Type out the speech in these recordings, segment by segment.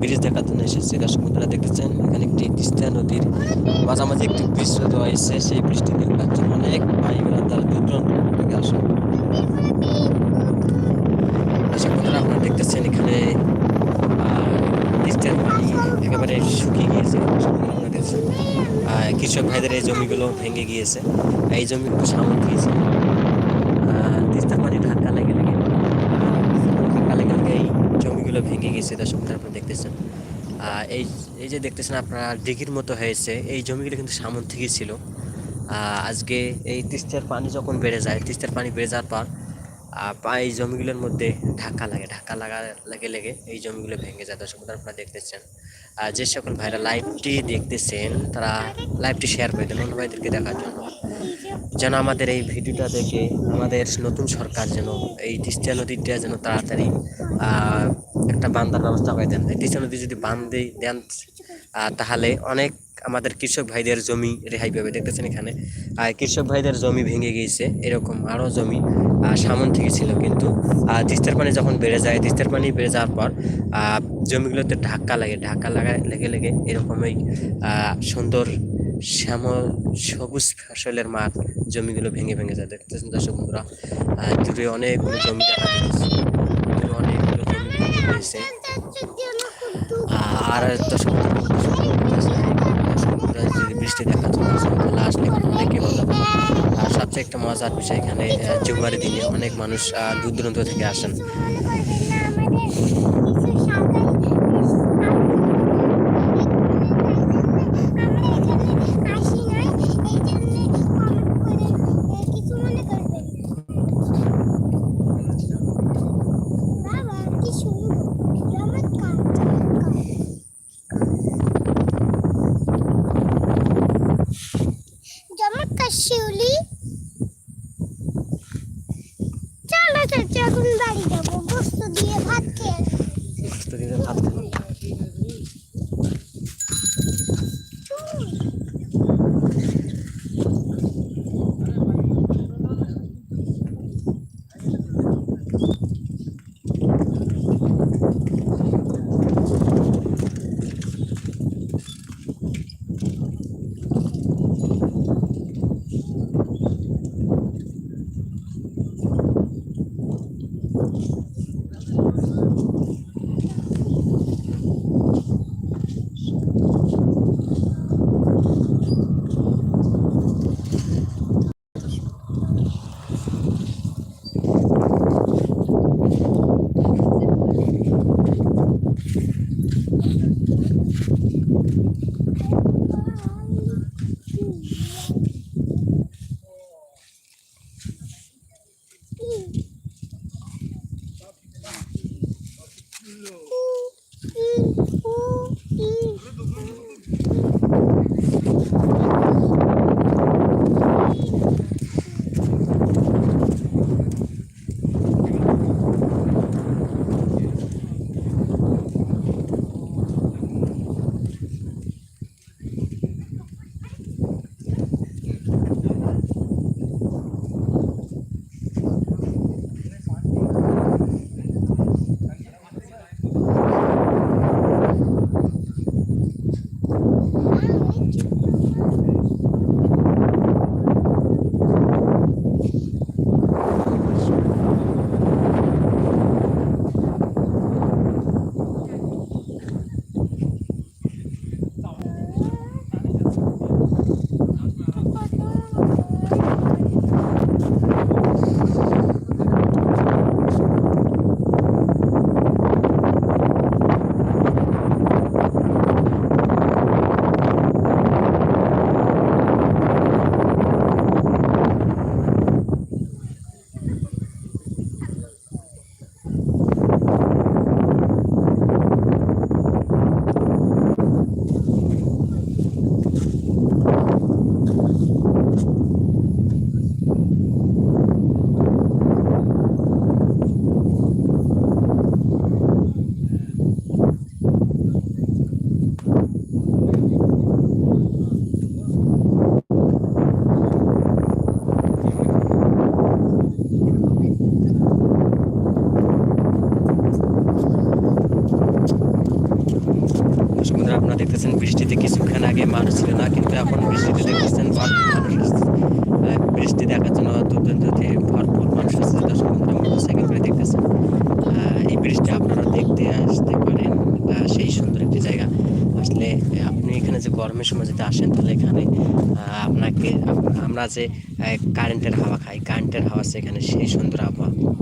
Bridge দেখার জন্য এসেছে। দর্শক বন্ধুরা দেখতেছেন এখানে একটি তিস্তা নদীর মাঝামাঝি একটি ব্রিজ রয়েছে। সেই ব্রিজটি দেখবার জন্য অনেক ভাই বোনেরা তারা দূর বন্ধুরা আপনারা দেখতেছেন এখানে পানি একেবারে শুকিয়ে গিয়েছে। দেখছেন কৃষক ভাইদের এই জমিগুলো ভেঙে গিয়েছে। এই জমিগুলো সামন দিয়েছে তিস্তার পানি ধাক্কা লেগে লেগে ধাক্কা লেগে লেগে এই জমিগুলো ভেঙে গেছে দর্শক আপনারা দেখতেছেন। আহ, এই এই যে দেখতেছেন আপনারা ডিগির মতো হয়েছে। এই জমিগুলো কিন্তু সামন থেকে ছিল। আজকে এই তিস্তার পানি যখন বেড়ে যায় তিস্তার পানি বেড়ে যাওয়ার পর এই জমিগুলোর মধ্যে ধাক্কা লাগে ধাক্কা লাগা লেগে লেগে এই জমিগুলো ভেঙে যায়। দর্শক আপনারা দেখতেছেন। আর যে সকল ভাইরা লাইভটি দেখতেছেন তারা লাইভটি শেয়ার করে দেন। অন্য ভাইদেরকে দেখার জন্য। যেন আমাদের এই ভিডিওটা দেখে আমাদের নতুন সরকার যেন এই তিস্তা নদীটা যেন তাড়াতাড়ি একটা বান্ধার ব্যবস্থা করে দেন। তিস্তা নদী যদি বান্ধে দেন তাহলে অনেক আমাদের কৃষক ভাইদের জমি রেহাই পাবে। দেখতেছেন এখানে। কৃষক ভাইদের জমি ভেঙে গিয়েছে, এরকম আরও জমি সামন থেকে ছিল কিন্তু তিস্তার পানি যখন বেড়ে যায়, তিস্তার পানি বেড়ে যাওয়ার পর জমিগুলোতে ধাক্কা লাগে। ধাক্কা লাগা, লেগে লেগে এরকমই সুন্দর শ্যামল সবুজ ফসলের মাঠ জমিগুলো ভেঙে ভেঙে যায়। দেখতেছেন দর্শক বন্ধুরা দূরে অনেকগুলো জমি দেখা যাচ্ছে। গিয়েছে আর দর্শক বৃষ্টি দেখা যাচ্ছে আসলে অনেকে আর সবচেয়ে একটা মজার বিষয় এখানে জুমারের দিনে অনেক মানুষ দূর দূরান্ত থেকে আসেন। বৃষ্টিতে কিছুক্ষণ আগে মানুষ ছিল না, কিন্তু এখন বৃষ্টিতে দেখতেছেন ভরপুর মানুষ বৃষ্টি দেখার জন্য দূর দূরান্ত ভরপুর মানুষ আসছে দর্শক মোটরসাইকেল করে দেখতেছেন। এই বৃষ্টি আপনারা দেখতে আসতে পারেন সেই সুন্দর একটি জায়গা। আসলে আপনি এখানে যে গরমের সময় যদি আসেন, তাহলে এখানে আপনাকে, আমরা যে কারেন্টের হাওয়া খাই কারেন্টের হাওয়া সেখানে সেই সুন্দর আবহাওয়া।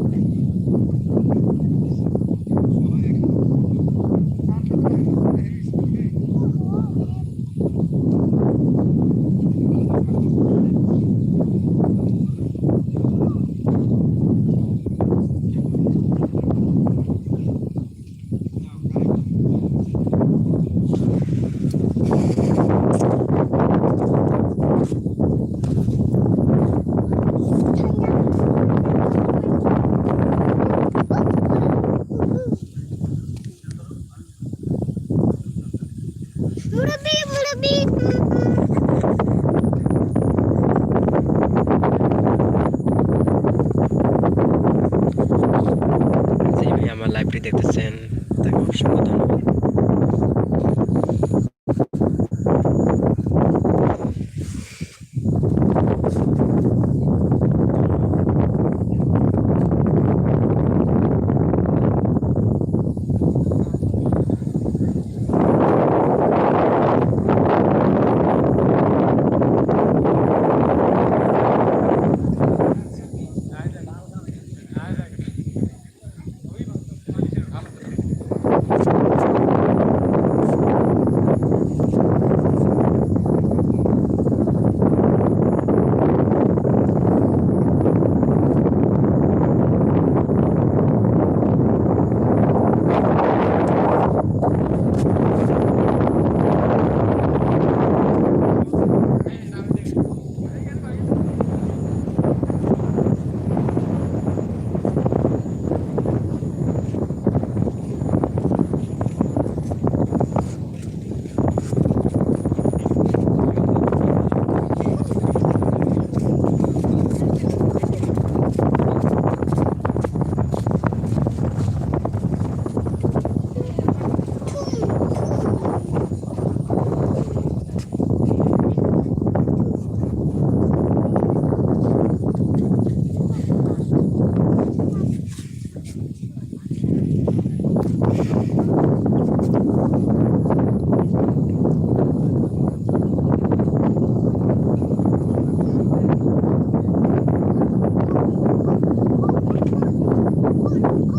আচ্ছা, আমার লাইভটি দেখতেছেন তাকে で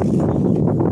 きた!